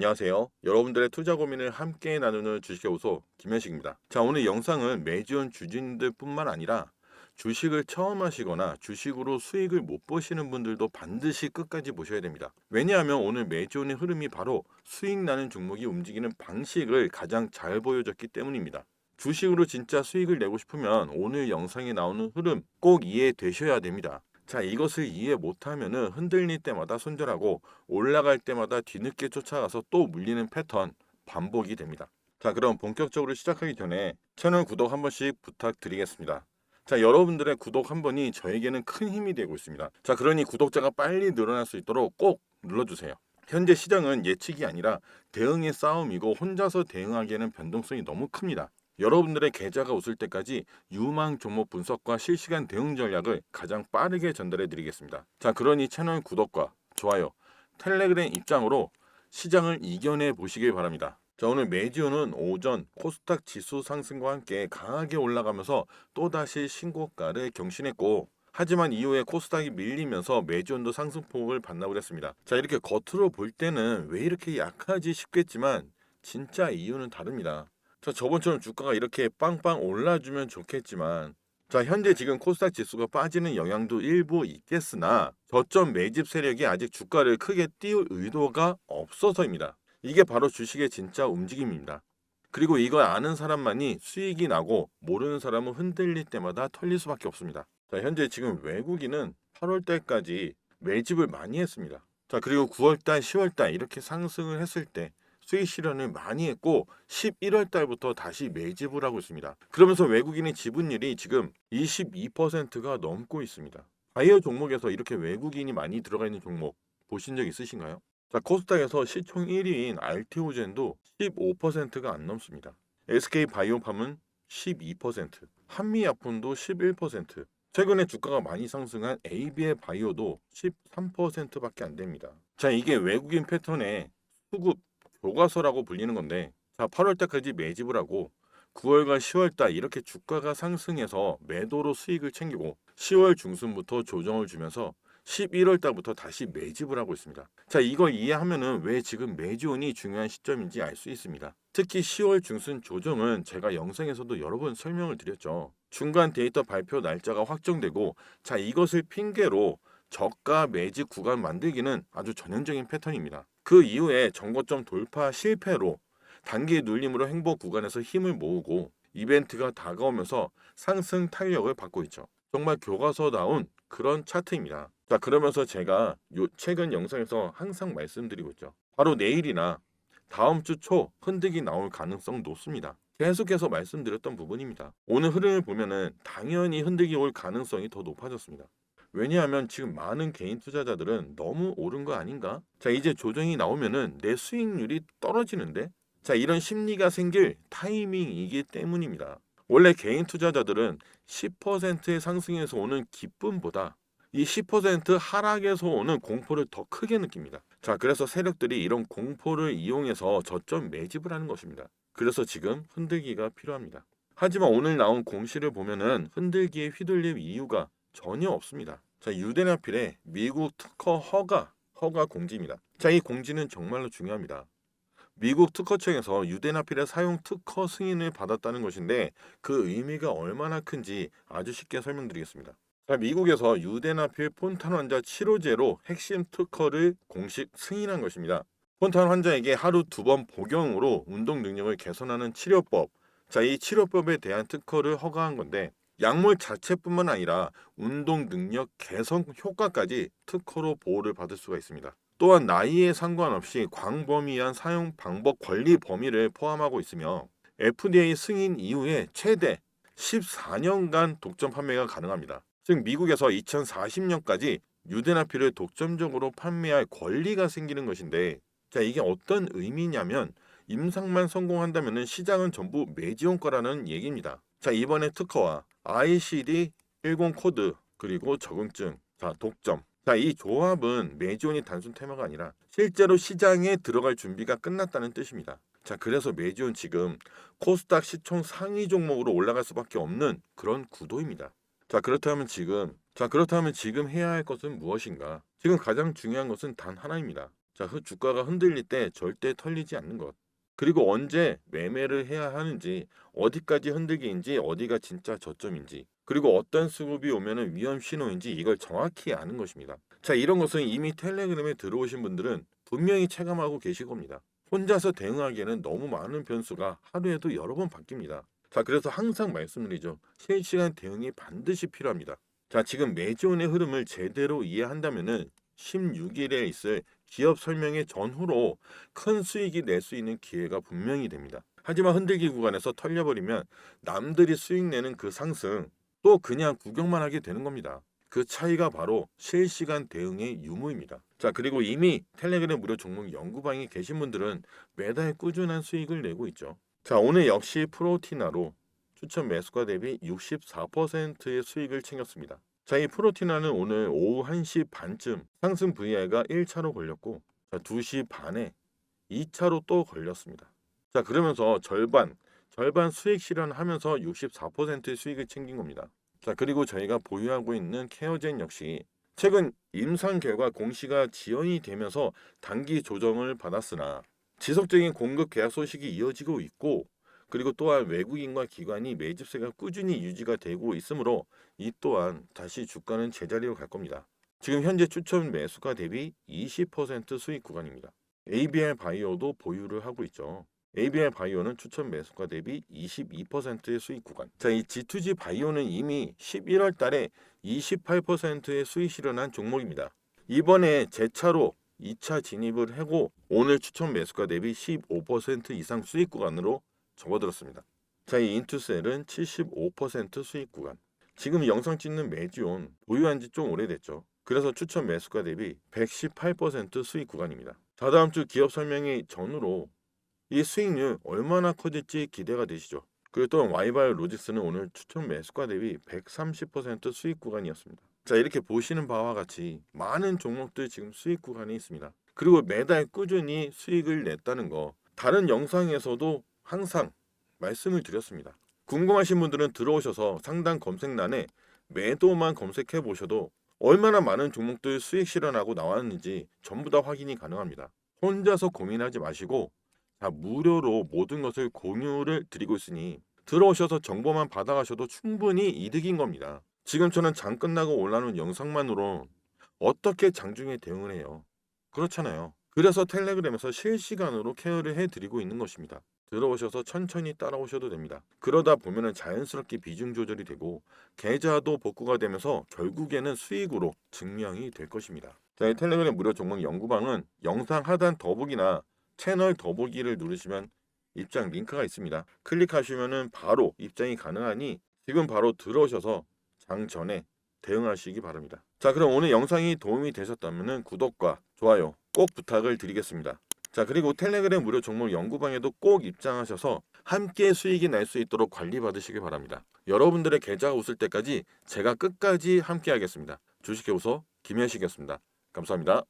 안녕하세요. 여러분들의 투자 고민을 함께 나누는 주식연구소 김현식입니다. 자, 오늘 영상은 매지원 주주님들뿐만 아니라 주식을 처음 하시거나 주식으로 수익을 못 보시는 분들도 반드시 끝까지 보셔야 됩니다. 왜냐하면 오늘 매지원의 흐름이 바로 수익 나는 종목이 움직이는 방식을 가장 잘 보여줬기 때문입니다. 주식으로 진짜 수익을 내고 싶으면 오늘 영상에 나오는 흐름 꼭 이해되셔야 됩니다. 자, 이것을 이해 못하면은 흔들릴 때마다 손절하고 올라갈 때마다 뒤늦게 쫓아가서 또 물리는 패턴 반복이 됩니다. 자, 그럼 본격적으로 시작하기 전에 채널 구독 한 번씩 부탁드리겠습니다. 자, 여러분들의 구독 한 번이 저에게는 큰 힘이 되고 있습니다. 자, 그러니 구독자가 빨리 늘어날 수 있도록 꼭 눌러주세요. 현재 시장은 예측이 아니라 대응의 싸움이고 혼자서 대응하기에는 변동성이 너무 큽니다. 여러분들의 계좌가 웃을 때까지 유망 종목 분석과 실시간 대응 전략을 가장 빠르게 전달해 드리겠습니다. 자, 그러니 채널 구독과 좋아요, 텔레그램 입장으로 시장을 이겨내 보시길 바랍니다. 자, 오늘 매지오는 오전 코스닥 지수 상승과 함께 강하게 올라가면서 또다시 신고가를 경신했고 하지만 이후에 코스닥이 밀리면서 매지온도 상승폭을 반납을 했습니다. 자, 이렇게 겉으로 볼 때는 왜 이렇게 약하지 싶겠지만 진짜 이유는 다릅니다. 자, 저번처럼 주가가 이렇게 빵빵 올라주면 좋겠지만 자, 현재 지금 코스닥 지수가 빠지는 영향도 일부 있겠으나 저점 매집 세력이 아직 주가를 크게 띄울 의도가 없어서입니다. 이게 바로 주식의 진짜 움직임입니다. 그리고 이걸 아는 사람만이 수익이 나고 모르는 사람은 흔들릴 때마다 털릴 수밖에 없습니다. 자, 현재 지금 외국인은 8월 달까지 매집을 많이 했습니다. 자, 그리고 9월 달, 10월 달 이렇게 상승을 했을 때 수익 실현을 많이 했고 11월 달부터 다시 매집을 하고 있습니다. 그러면서 외국인의 지분율이 지금 22%가 넘고 있습니다. 바이오 종목에서 이렇게 외국인이 많이 들어가 있는 종목 보신 적 있으신가요? 자, 코스닥에서 시총 1위인 알티오젠도 15%가 안 넘습니다. SK 바이오팜은 12%, 한미약품도 11%, 최근에 주가가 많이 상승한 AB의 바이오도 13%밖에 안 됩니다. 자, 이게 외국인 패턴의 수급 교과서라고 불리는 건데 자 8월 달까지 매집을 하고 9월과 10월 달 이렇게 주가가 상승해서 매도로 수익을 챙기고 10월 중순부터 조정을 주면서 11월 달부터 다시 매집을 하고 있습니다. 자, 이걸 이해하면은 왜 지금 매지온이 중요한 시점인지 알 수 있습니다. 특히 10월 중순 조정은 제가 영상에서도 여러 번 설명을 드렸죠. 중간 데이터 발표 날짜가 확정되고 자, 이것을 핑계로 저가 매집 구간 만들기는 아주 전형적인 패턴입니다. 그 이후에 정거점 돌파 실패로 단기 눌림으로 행보 구간에서 힘을 모으고 이벤트가 다가오면서 상승 탄력을 받고 있죠. 정말 교과서다운 그런 차트입니다. 자, 그러면서 제가 요 최근 영상에서 항상 말씀드리고 있죠. 바로 내일이나 다음 주 초 흔들기 나올 가능성 높습니다. 계속해서 말씀드렸던 부분입니다. 오늘 흐름을 보면은 당연히 흔들기 올 가능성이 더 높아졌습니다. 왜냐하면 지금 많은 개인 투자자들은 너무 오른 거 아닌가? 자, 이제 조정이 나오면은 내 수익률이 떨어지는데? 자, 이런 심리가 생길 타이밍이기 때문입니다. 원래 개인 투자자들은 10%의 상승에서 오는 기쁨보다 이 10% 하락에서 오는 공포를 더 크게 느낍니다. 자, 그래서 세력들이 이런 공포를 이용해서 저점 매집을 하는 것입니다. 그래서 지금 흔들기가 필요합니다. 하지만 오늘 나온 공시를 보면은 흔들기에 휘둘릴 이유가 전혀 없습니다. 자, 유대나필의 미국 특허 허가, 허가 공지입니다. 자, 이 공지는 정말로 중요합니다. 미국 특허청에서 유대나필의 사용 특허 승인을 받았다는 것인데 그 의미가 얼마나 큰지 아주 쉽게 설명드리겠습니다. 자, 미국에서 유대나필 폰탄 환자 치료제로 핵심 특허를 공식 승인한 것입니다. 폰탄 환자에게 하루 두 번 복용으로 운동 능력을 개선하는 치료법. 자, 이 치료법에 대한 특허를 허가한 건데 약물 자체뿐만 아니라 운동 능력 개선 효과까지 특허로 보호를 받을 수가 있습니다. 또한 나이에 상관없이 광범위한 사용 방법 권리 범위를 포함하고 있으며 FDA 승인 이후에 최대 14년간 독점 판매가 가능합니다. 즉 미국에서 2040년까지 유대나피를 독점적으로 판매할 권리가 생기는 것인데 자 이게 어떤 의미냐면 임상만 성공한다면 시장은 전부 매지원 거라는 얘기입니다. 자 이번에 특허와 ICD 10 코드 그리고 적응증 자 독점 자, 이 조합은 매지온이 단순 테마가 아니라 실제로 시장에 들어갈 준비가 끝났다는 뜻입니다. 자, 그래서 매지온 지금 코스닥 시총 상위 종목으로 올라갈 수밖에 없는 그런 구도입니다. 자, 그렇다면 지금 자, 그렇다면 지금 해야 할 것은 무엇인가? 지금 가장 중요한 것은 단 하나입니다. 자, 그 주가가 흔들릴 때 절대 털리지 않는 것. 그리고 언제 매매를 해야 하는지, 어디까지 흔들기인지, 어디가 진짜 저점인지, 그리고 어떤 수급이 오면은 위험 신호인지 이걸 정확히 아는 것입니다. 자, 이런 것은 이미 텔레그램에 들어오신 분들은 분명히 체감하고 계실 겁니다. 혼자서 대응하기에는 너무 많은 변수가 하루에도 여러 번 바뀝니다. 자, 그래서 항상 말씀드리죠. 실시간 대응이 반드시 필요합니다. 자, 지금 매지온의 흐름을 제대로 이해한다면은 16일에 있을 기업 설명회 전후로 큰 수익이 낼 수 있는 기회가 분명히 됩니다. 하지만 흔들기 구간에서 털려버리면 남들이 수익 내는 그 상승 또 그냥 구경만 하게 되는 겁니다. 그 차이가 바로 실시간 대응의 유무입니다. 자, 그리고 이미 텔레그램 무료 종목 연구방에 계신 분들은 매달 꾸준한 수익을 내고 있죠. 자, 오늘 역시 프로티나로 추천 매수가 대비 64%의 수익을 챙겼습니다. 자, 이 프로티나는 오늘 오후 1시 반쯤 상승 VI가 1차로 걸렸고, 자, 2시 반에 2차로 또 걸렸습니다. 자, 그러면서 절반, 절반 수익 실현하면서 64%의 수익을 챙긴 겁니다. 자, 그리고 저희가 보유하고 있는 케어젠 역시 최근 임상 결과 공시가 지연이 되면서 단기 조정을 받았으나 지속적인 공급 계약 소식이 이어지고 있고 그리고 또한 외국인과 기관이 매집세가 꾸준히 유지가 되고 있으므로 이 또한 다시 주가는 제자리로 갈 겁니다. 지금 현재 추천 매수가 대비 20% 수익 구간입니다. ABL 바이오도 보유를 하고 있죠. ABL 바이오는 추천 매수가 대비 22%의 수익 구간. 자, 이 G2G 바이오는 이미 11월 달에 28%의 수익 실현한 종목입니다. 이번에 재차로 2차 진입을 하고 오늘 추천 매수가 대비 15% 이상 수익 구간으로 접어들었습니다. 자, 이 인투셀은 75% 수익 구간. 지금 영상 찍는 매지온 보유한 지 좀 오래됐죠. 그래서 추천 매수가 대비 118% 수익 구간입니다. 다다음 주 기업 설명회 전후로 이 수익률 얼마나 커질지 기대가 되시죠. 그리고 또 와이바이오 로직스는 오늘 추천 매수가 대비 130% 수익 구간이었습니다. 자 이렇게 보시는 바와 같이 많은 종목들 지금 수익 구간에 있습니다. 그리고 매달 꾸준히 수익을 냈다는 거 다른 영상에서도 항상 말씀을 드렸습니다. 궁금하신 분들은 들어오셔서 상단 검색란에 매도만 검색해 보셔도 얼마나 많은 종목들 수익 실현하고 나왔는지 전부 다 확인이 가능합니다. 혼자서 고민하지 마시고 자, 무료로 모든 것을 공유를 드리고 있으니 들어오셔서 정보만 받아가셔도 충분히 이득인 겁니다. 지금처럼 장 끝나고 올라오는 영상만으로 어떻게 장중에 대응을 해요? 그렇잖아요. 그래서 텔레그램에서 실시간으로 케어를 해드리고 있는 것입니다. 들어오셔서 천천히 따라오셔도 됩니다. 그러다 보면은 자연스럽게 비중 조절이 되고 계좌도 복구가 되면서 결국에는 수익으로 증명이 될 것입니다. 자, 이 텔레그램 무료 종목 연구방은 영상 하단 더보기나 채널 더보기를 누르시면 입장 링크가 있습니다. 클릭하시면은 바로 입장이 가능하니 지금 바로 들어오셔서 장 전에 대응하시기 바랍니다. 자, 그럼 오늘 영상이 도움이 되셨다면 구독과 좋아요 꼭 부탁을 드리겠습니다. 자, 그리고 텔레그램 무료 종목 연구방에도 꼭 입장하셔서 함께 수익이 날 수 있도록 관리 받으시기 바랍니다. 여러분들의 계좌가 웃을 때까지 제가 끝까지 함께 하겠습니다. 주식해 웃어 김현식이었습니다. 감사합니다.